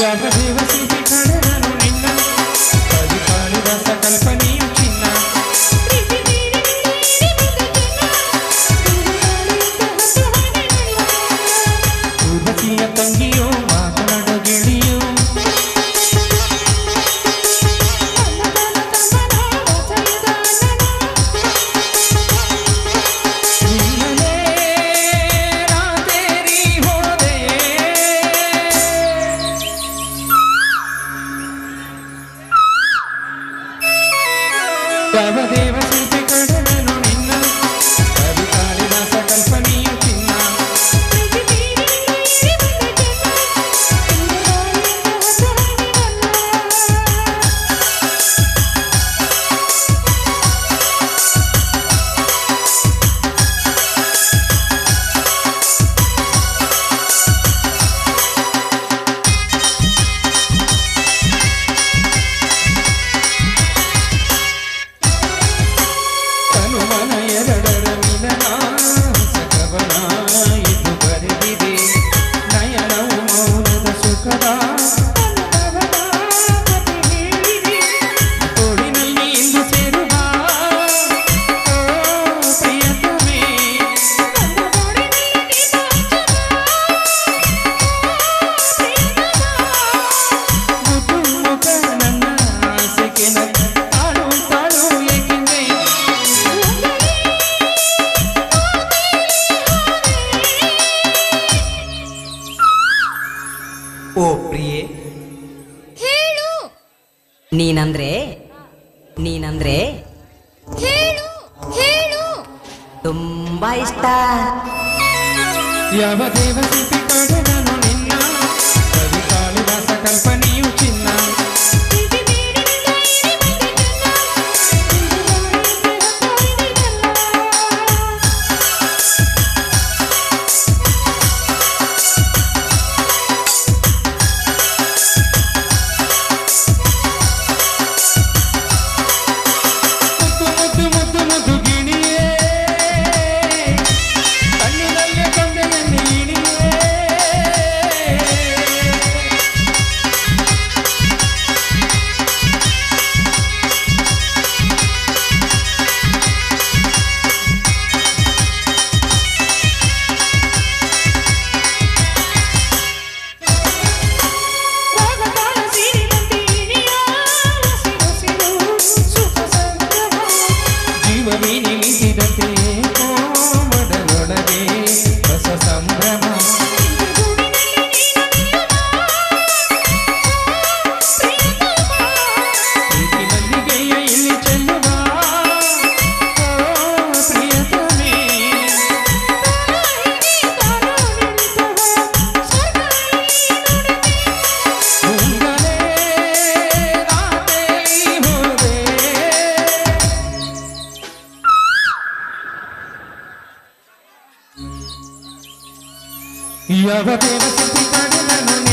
దివసి నిన్న పది పాలు రస కల్పన ಓ ಪ್ರಿಯೆ. ಹೇಳು. ನೀನಂದ್ರೆ ನೀನಂದ್ರೆ ಹೇಳು ಹೇಳು. ತುಂಬಾ ಇಷ್ಟ. ಯಾವ ದೇವತೆ ಕಡೆ सके ಯಾವ ದೇವಸ್ಥಾನ